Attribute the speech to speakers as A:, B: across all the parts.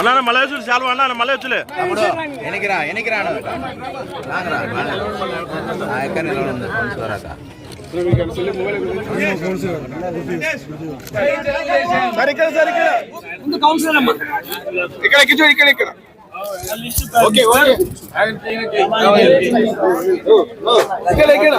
A: అన్నా మళ్ళీ వచ్చి చాలా అన్నా మళ్ళీ వచ్చులే
B: తమ్ముడు ఎనికిరా ఎనికిరాను రాగరా ఆ ఎక్కడ నిలబడి చూరాక
C: ఇక్కడ కూర్చో ఇక్కడ ఇక్కడ ఓకే ఓకే ఇక్కడ ఇక్కడ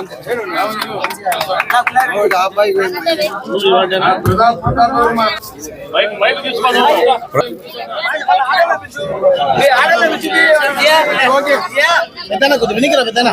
C: ఓకే
B: పెద్దనా కొద్ది వినికిరా పెద్దనా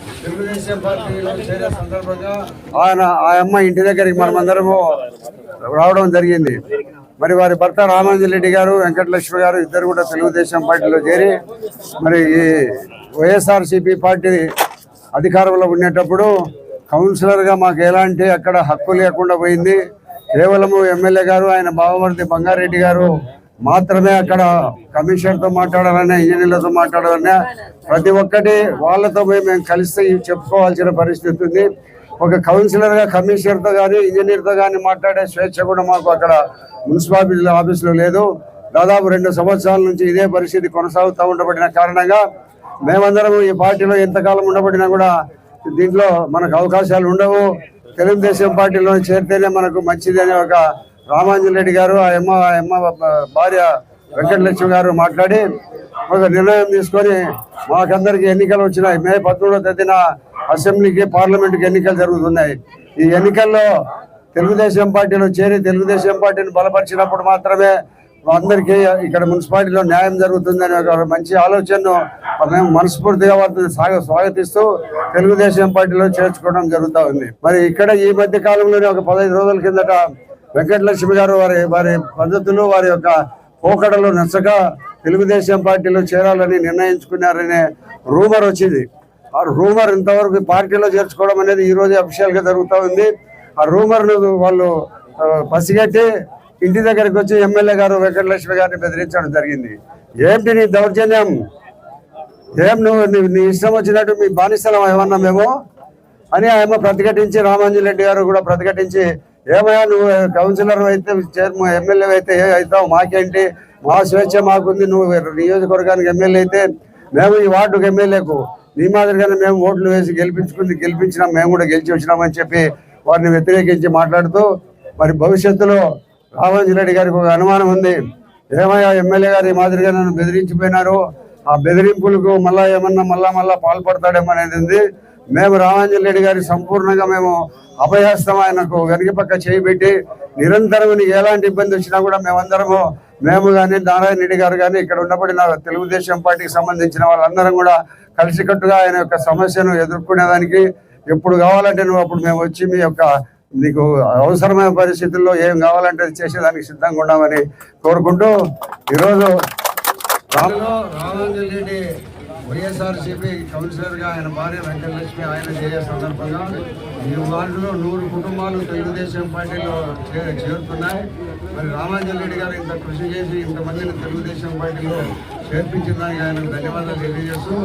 D: తెలుగుదేశం పార్టీలో చేరే సందర్భంగా ఆయన ఆ అమ్మ ఇంటి దగ్గరికి మనమందరము రావడం జరిగింది. మరి వారి భర్త రామాంజన్ రెడ్డి గారు వెంకటలక్ష్మి గారు ఇద్దరు కూడా తెలుగుదేశం పార్టీలో చేరి మరి ఈ వైఎస్ఆర్సీపీ పార్టీ అధికారంలో ఉండేటప్పుడు కౌన్సిలర్గా మాకు ఎలాంటి అక్కడ హక్కు లేకుండా పోయింది. కేవలము ఎమ్మెల్యే గారు ఆయన బావమర్ది బంగారెడ్డి గారు మాత్రమే అక్కడ కమిషనర్తో మాట్లాడాలన్నా ఇంజనీర్లతో మాట్లాడాలన్నా ప్రతి ఒక్కటి వాళ్ళతో మేము కలిసి చెప్పుకోవాల్సిన పరిస్థితి ఉంది. ఒక కౌన్సిలర్గా కమిషనర్తో కానీ ఇంజనీర్తో కానీ మాట్లాడే స్వేచ్ఛ కూడా మాకు అక్కడ మున్సిపాలిటీ ఆఫీసులో లేదు. దాదాపు రెండు సంవత్సరాల నుంచి ఇదే పరిస్థితి కొనసాగుతూ ఉండబడిన కారణంగా మేమందరం ఈ పార్టీలో ఎంతకాలం ఉండబడినా కూడా దీంట్లో మనకు అవకాశాలు ఉండవు. తెలుగుదేశం పార్టీలో చేరితేనే మనకు మంచిది అనే ఒక రామాంజన్ రెడ్డి గారు ఆ అమ్మ ఆ అమ్మ భార్య వెంకటలక్ష్మి గారు మాట్లాడి ఒక నిర్ణయం తీసుకొని మాకందరికి ఎన్నికలు వచ్చినాయి. మే పద్మూడవ తేదీన అసెంబ్లీకి పార్లమెంట్కి ఎన్నికలు జరుగుతున్నాయి. ఈ ఎన్నికల్లో తెలుగుదేశం పార్టీలో చేరి తెలుగుదేశం పార్టీని బలపరిచినప్పుడు మాత్రమే అందరికీ ఇక్కడ మున్సిపాలిటీలో న్యాయం జరుగుతుందని ఒక మంచి ఆలోచనను మేము మనస్ఫూర్తిగా వారిని సాగ స్వాగతిస్తూ తెలుగుదేశం పార్టీలో చేర్చుకోవడం జరుగుతూ ఉంది. మరి ఇక్కడ ఈ మధ్య కాలంలోనే ఒక పదహైదు రోజుల కిందట వెంకటలక్ష్మి గారు వారి వారి పద్ధతులు వారి యొక్క పోకడలు నచ్చక తెలుగుదేశం పార్టీలో చేరాలని నిర్ణయించుకున్నారనే రూమర్ వచ్చింది. ఆ రూమర్ ఇంతవరకు పార్టీలో చేర్చుకోవడం అనేది ఈరోజు అఫీషియల్గా జరుగుతూ ఉంది. ఆ రూమర్ను వాళ్ళు పసిగట్టి ఇంటి దగ్గరికి వచ్చి ఎమ్మెల్యే గారు వెంకటలక్ష్మి గారిని బెదిరించడం జరిగింది. ఏంటి నీ దౌర్జన్యం? ఏం నువ్వు నీ- నీ ఇష్టం వచ్చినట్టు మీ బానిసలం ఏమన్నా మేము? అని ఆమె ప్రతిఘటించి రామాంజన్ రెడ్డి గారు కూడా ప్రతిఘటించి ఏమయ్యా నువ్వు కౌన్సిలర్ అయితే చైర్మన్ ఎమ్మెల్యే అయితే ఏ అవుతావు? మాకేంటి? మా స్వేచ్ఛ మాకుంది. నువ్వు నియోజకవర్గానికి ఎమ్మెల్యే అయితే మేము ఈ వార్డుకు ఎమ్మెల్యేకు నీ మాదిరిగానే మేము ఓట్లు వేసి గెలిపించుకుంది గెలిపించినాం మేము కూడా గెలిచి వచ్చినామని చెప్పి వారిని వ్యతిరేకించి మాట్లాడుతూ మరి భవిష్యత్తులో రామాంజన్ రెడ్డి గారికి ఒక అనుమానం ఉంది. ఏమయ్యా ఎమ్మెల్యే గారు ఈ మాదిరిగా నన్ను బెదిరించిపోయినారు? ఆ బెదిరింపులకు మళ్ళా ఏమన్నా మళ్ళా మళ్ళా పాల్పడతాడేమో అనేది ఉంది. మేము రామాంజన్ రెడ్డి గారి సంపూర్ణంగా మేము అభయహస్తం ఆయనకు వెనక పక్క చేయిబెట్టి నిరంతరం నీకు ఎలాంటి ఇబ్బంది వచ్చినా కూడా మేమందరము మేము కానీ నారాయణ రెడ్డి గారు కానీ ఇక్కడ ఉన్నప్పుడు నా తెలుగుదేశం పార్టీకి సంబంధించిన వాళ్ళందరం కూడా కలిసికట్టుగా ఆయన యొక్క సమస్యను ఎదుర్కొనేదానికి ఎప్పుడు కావాలంటే నువ్వు అప్పుడు మేము వచ్చి మీ యొక్క నీకు అవసరమైన పరిస్థితుల్లో ఏం కావాలంటే అది చేసేదానికి సిద్ధంగా ఉన్నామని కోరుకుంటూ ఈరోజు రామాంజన్ రెడ్డి వైఎస్ఆర్సీపీ కౌన్సిలర్గా ఆయన భార్య వెంకటలక్ష్మి ఆయన చేయ సందర్భంగా ఈ వార్డులో నూరు కుటుంబాలు తెలుగుదేశం పార్టీలో చే- చేరుతున్నాయి. మరి రామాంజన్ రెడ్డి గారు ఇంత కృషి చేసి ఇంతమందిని తెలుగుదేశం పార్టీలో చేర్పించిన దానికి ఆయన ధన్యవాదాలు తెలియజేస్తూ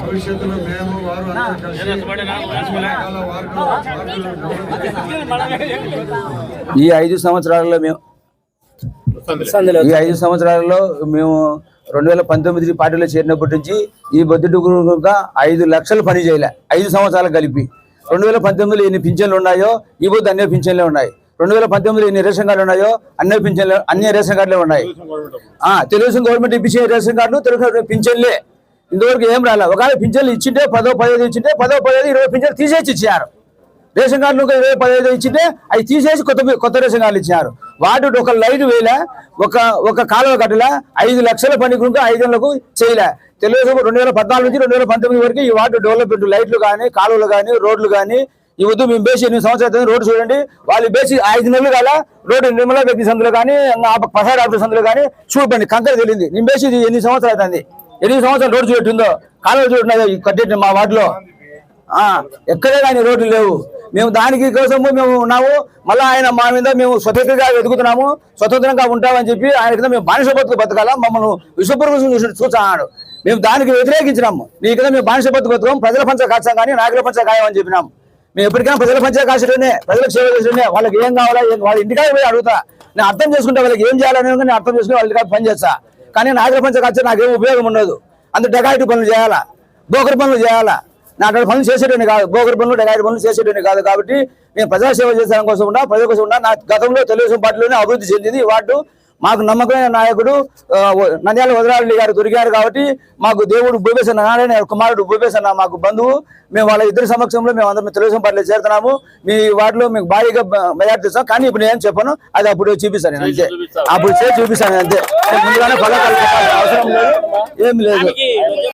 D: భవిష్యత్తులో మేము వారు అందరూ కలిసి
E: ఈ ఐదు సంవత్సరాలలో మేము ఈ ఐదు సంవత్సరాలలో మేము రెండు వేల పంతొమ్మిది పార్టీలో చేరినప్పటి నుంచి ఈ బొద్దుడు గురుగా ఐదు లక్షలు పని చేయలే. ఐదు సంవత్సరాలు కలిపి. రెండు వేల పంతొమ్మిదిలో ఎన్ని పింఛన్లు ఉన్నాయో ఈ బొద్దు అన్ని పింఛన్లే ఉన్నాయి. రెండు వేల పంతొమ్మిదిలో ఎన్ని రేషన్ కార్డులు ఉన్నాయో అన్ని పింఛన్లు అన్ని రేషన్ కార్డులే ఉన్నాయి. ఆ, తెలుగుదేశం గవర్నమెంట్ ఇప్పించే రేషన్ కార్డులు తెలుగు పింఛన్లే. ఇంతవరకు ఏం రాలే. ఒకవేళ పింఛన్లు ఇచ్చింటే పదో పదిహేదు ఇచ్చింటే పదో పదిహేదు ఇరవై పింఛన్లు తీసేసి ఇచ్చారు. రేషన్ కార్డులు ఇరవై పదిహేదు ఇచ్చింటే అవి తీసేసి కొత్త కొత్త రేషన్ కార్డులు ఇచ్చారు. వాడు ఒక లైట్ వేల ఒక ఒక కాలువ కట్టలే ఐదు లక్షల పని కనుక ఐదేళ్ళకు చేయలే. తెలుగుదేశం రెండు వేల పద్నాలుగు నుంచి రెండు వేల పంతొమ్మిది వరకు ఈ వార్డు డెవలప్మెంట్ లైట్లు కానీ కాలువలు కానీ రోడ్లు కానీ ఈ వద్దు మేము బేసి ఎనిమిది సంవత్సరాలు అవుతుంది, రోడ్డు చూడండి వాళ్ళు బేసి ఐదు నెలలు కాల రోడ్డు నిర్మలా వ్యక్తి సందులు కానీ ప్రసాద్ ఆఫీస్ సందులు కానీ చూడండి కంకర తెలియంది నేను బేసి ఇది ఎనిమిది సంవత్సరాలు అవుతుంది. ఎనిమిది సంవత్సరాలు రోడ్డు చూడట్టుందో కాలువ చూడండి కట్టేట మా వార్డులో. ఎక్కడే కానీ రోడ్లు లేవు. మేము దానికి కోసము మేము ఉన్నాము. మళ్ళీ ఆయన మా మీద మేము స్వతంత్రంగా వెతుకుతున్నాము స్వతంత్రంగా ఉంటామని చెప్పి ఆయన కింద మేము బానిస బతుకు బతకాల? మమ్మల్ని విశ్వపురుషులు చూసి చూసాడు మేము దానికి వ్యతిరేకించినాము. నీ కింద మేము బానిస బతుకు బతుకం ప్రజల పంచ కాచాం కానీ నాయకుల పంచ కాయమని చెప్పినాము. చెప్పినాం మేము ఎప్పటికైనా ప్రజల పంచ కాచడమే ప్రజలకు సేవ చేసేనే వాళ్ళకి ఏం కావాలా ఏం వాళ్ళ ఇంటికాయ పోయి అడుగుతా. నేను అర్థం చేసుకుంటే వాళ్ళకి ఏం చేయాలని నేను అర్థం చేసుకుని వాళ్ళకి ఇంటికాడ పని చేస్తా. కానీ నాయకుల పంచ కాచే నాకేం ఉపయోగం ఉండదు. అంత డెకాయిటీ పనులు చేయాలా? బోకర్ పనులు చేయాలా? నా అక్కడ పనులు చేసేటని కాదు బోకర్ పనులు డెకాయిటీ పనులు చేసేటని కాదు కాబట్టి నేను ప్రజా సేవ చేసే కోసం ఉన్నా ప్రజల కోసం ఉన్నా నా గతంలో తెలుగుదేశం పార్టీలోనే అభివృద్ధి చెందింది. ఈ వార్డు మాకు నమ్మకమైన నాయకుడు నంద్యాల వదరారెడ్డి గారు దొరికారు కాబట్టి మాకు దేవుడు భూపేశన్న నారాయణ కుమారుడు భూపేశన్న మాకు బంధువు. మేము వాళ్ళ ఇద్దరి సమక్షంలో మేము అందరం తెలుగుదేశం పార్టీలో చేరుతున్నాము. మీ వార్డులో మీకు భారీగా మెజార్టీ ఇస్తాం. కానీ ఇప్పుడు నేను చెప్పను? అది అప్పుడు చూపిస్తాను నేను అంతే. అప్పుడు చేసి చూపిస్తాను అంతే. ముందుగానే కల్పించాల్సిన అవసరం లేదు. ఏం లేదు.